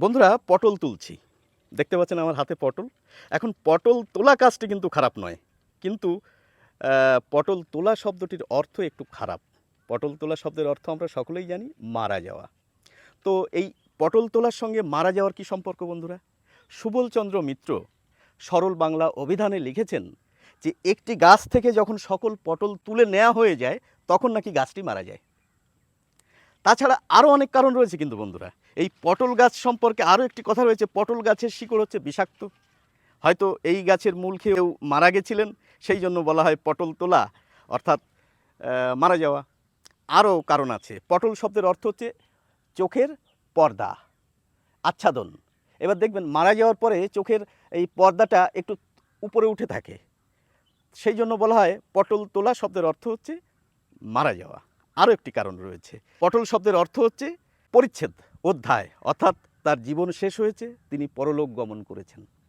বন্ধুরা, পটল তুলছি। দেখতে পাচ্ছেন আমার হাতে পটল। এখন পটল তোলা কাজটি কিন্তু খারাপ নয়। কিন্তু পটল তোলা শব্দটির অর্থ একটু খারাপ। পটল তোলা শব্দের অর্থ আমরা সকলেই জানি, মারা যাওয়া। তো এই পটল তোলার সঙ্গে মারা যাওয়ার কি সম্পর্ক বন্ধুরা? সুবলচন্দ্র মিত্র সরল বাংলা অভিধানে লিখেছেন যে, একটি গাছ থেকে যখন সকল পটল তুলে নেওয়া হয়ে যায়, তখন নাকি গাছটি মারা যায়। তাছাড়া আরও অনেক কারণ রয়েছে কিন্তু বন্ধুরা। এই পটল গাছ সম্পর্কে আরও একটি কথা রয়েছে, পটল গাছের শিকড় হচ্ছে বিষাক্ত। হয়তো এই গাছের মূল খেয়েও মারা গেছিলেন, সেই জন্য বলা হয় পটল তোলা, অর্থাৎ মারা যাওয়া। আরও কারণ আছে। পটল শব্দের অর্থ হচ্ছে চোখের পর্দা, আচ্ছাদন। এবার দেখবেন, মারা যাওয়ার পরে চোখের এই পর্দাটা একটু উপরে উঠে থাকে। সেই জন্য বলা হয় পটল তোলা শব্দের অর্থ হচ্ছে মারা যাওয়া। আরও একটি কারণ রয়েছে। পটল শব্দের অর্থ হচ্ছে পরিচ্ছেদ, অধ্যায়। অর্থাৎ তার জীবন শেষ হয়েছে, তিনি পরলোক গমন করেছেন।